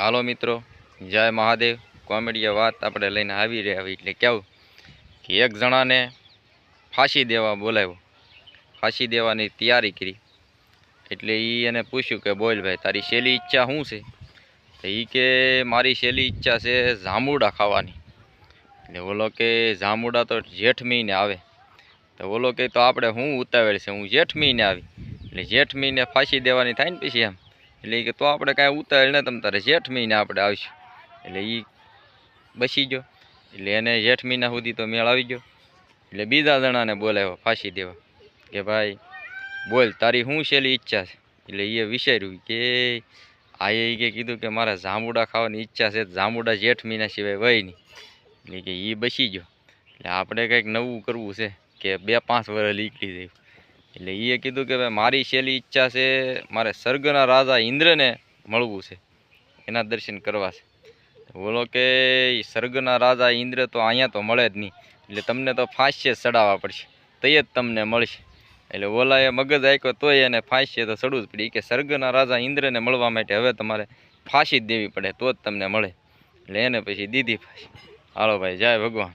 હાલો મિત્રો, જય મહાદેવ. કોમેડીએ વાત આપણે લઈને આવી રહ્યા હોય એટલે કેવું કે એક જણાને ફાંસી દેવા બોલાવ્યો. ફાંસી દેવાની તૈયારી કરી. એટલે એ એને પૂછ્યું કે, બોલ ભાઈ, તારી છેલ્લી ઈચ્છા શું છે? તો એ કે, મારી છેલ્લી ઈચ્છા છે જાંબુડા ખાવાની. એટલે બોલો કે, જાંબુડા તો જેઠ મહિને આવે. તો બોલો કે, તો આપણે હું ઉતાવળ છે? હું જેઠ મહિને આવી. એટલે જેઠ મહિને ફાંસી દેવાની થાય ને પછી એમ. એટલે કે તો આપણે કાંઈ ઉતાવળ ને, તમ તારે જેઠ મહિને આપણે આવીશું. એટલે એ બસી ગયો. એટલે એને જેઠ મહિના સુધી તો મેળ આવી ગયો. એટલે બીજા જણાને બોલાવ્યો, ફાંસી દેવા. કે ભાઈ, બોલ, તારી શું છેલ્લી ઈચ્છા છે? એટલે એ વિચાર્યું કે આ એ કે કીધું કે મારે જાંબુડા ખાવાની ઈચ્છા છે, જાંબુડા જેઠ મહિના સિવાય વય નહીં. એટલે કે એ બસી ગયો. એટલે આપણે કંઈક નવું કરવું છે કે બે પાંચ વર્ષ નીકળી જાય એટલે એ કીધું કે ભાઈ, મારી છેલ્લી ઈચ્છા છે, મારે સ્વર્ગના રાજા ઇન્દ્રને મળવું છે, એના દર્શન કરવા છે. બોલો કે સ્વર્ગના રાજા ઇન્દ્ર તો અહીંયા તો મળે જ નહીં, એટલે તમને તો ફાંસીએ ચડાવવા પડશે તો જ તમને મળશે. એટલે ઓલાએ મગજ આપ્યો તોય એને ફાંસીએ તો ચડવું જ પડે. કે સ્વર્ગના રાજા ઇન્દ્રને મળવા માટે હવે તમારે ફાંસી જ દેવી પડે, તો જ તમને મળે. એટલે એને પછી દીધી ફાંસી. હાલો ભાઈ, જય ભગવાન.